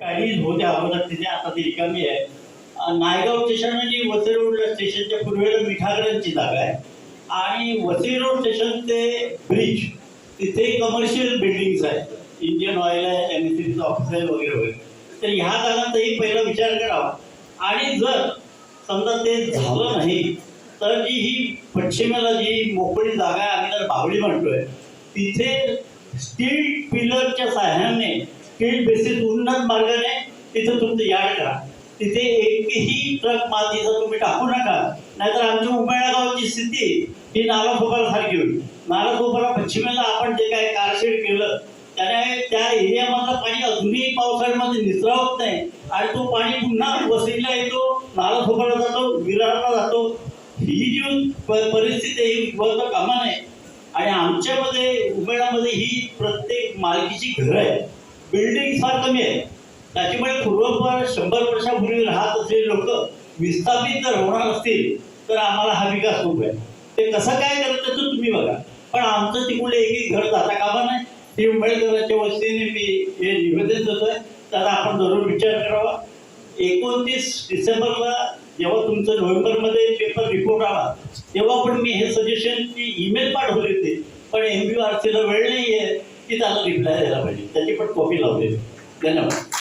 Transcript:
काही होत्या अगोदर तिथे आता ती रिकामी आहे. नायगाव स्टेशन म्हणजे आणि वसई रोड स्टेशनच्या पूर्वेला मिठागरांची जागा आहे. आणि वसई रोड स्टेशन ते ब्रिज तिथे कमर्शियल बिल्डिंग्स आहेत. इंडियन ऑइल आहे एम एस ऑफिस आहे वगैरे वगैरे. तर ह्या जागांचाही पहिला विचार करावा. आणि जर समजा ते झालं नाही तर जी ही पश्चिमेला जी मोकळी जागा आहे आम्ही तर बावळी म्हणतोय तिथे स्टील पिलरच्या सहाय्याने फील्ड बेसिस उन्नत मार्गाने तिथं तुमचं यार्ड करा. तिथे एकही ट्रक मातीचा तुम्ही टाकू नका. नाहीतर आमच्या उमेळा गावची स्थिती ही नाला सारखी होईल. नाला पश्चिमेला आपण जे काय कारशेड केलं त्याने त्या एरियामधलं पाणी अजूनही पावसाळ्यामध्ये निसरावत नाही. आणि तो पाणी पुन्हा वसईला येतो नाला जातो विरारला जातो. ही जी प- परिस्थिती आहे ही कामा नाही आणि आमच्यामध्ये उमेळामध्ये ही प्रत्येक मालकीची घरं आहेत. बिल्डिंग फार कमी आहे. त्याच्यामुळे पूर्वपार शंभर वर्षापूर्वी राहत असलेले लोक विस्थापित जर होणार असतील तर आम्हाला हा विकास होऊ आहे. ते कसं काय करत तर तुम्ही बघा. पण आमचं तिकडे एक एक घर जाता कामा नाही ती उंबळकरांच्या वतीने मी हे निवेदन देतोय. त्याचा आपण जरूर विचार करावा. एकोणतीस डिसेंबरला जेव्हा तुमचं नोव्हेंबरमध्ये पेपर रिपोर्ट आला तेव्हा पण मी हे सजेशन की ईमेल पाठवले होते. पण एम बी आर सीला वेळ नाही आहे की त्याला रिप्लाय द्यायला पाहिजे. त्याची पण कॉपी लावली धन्यवाद.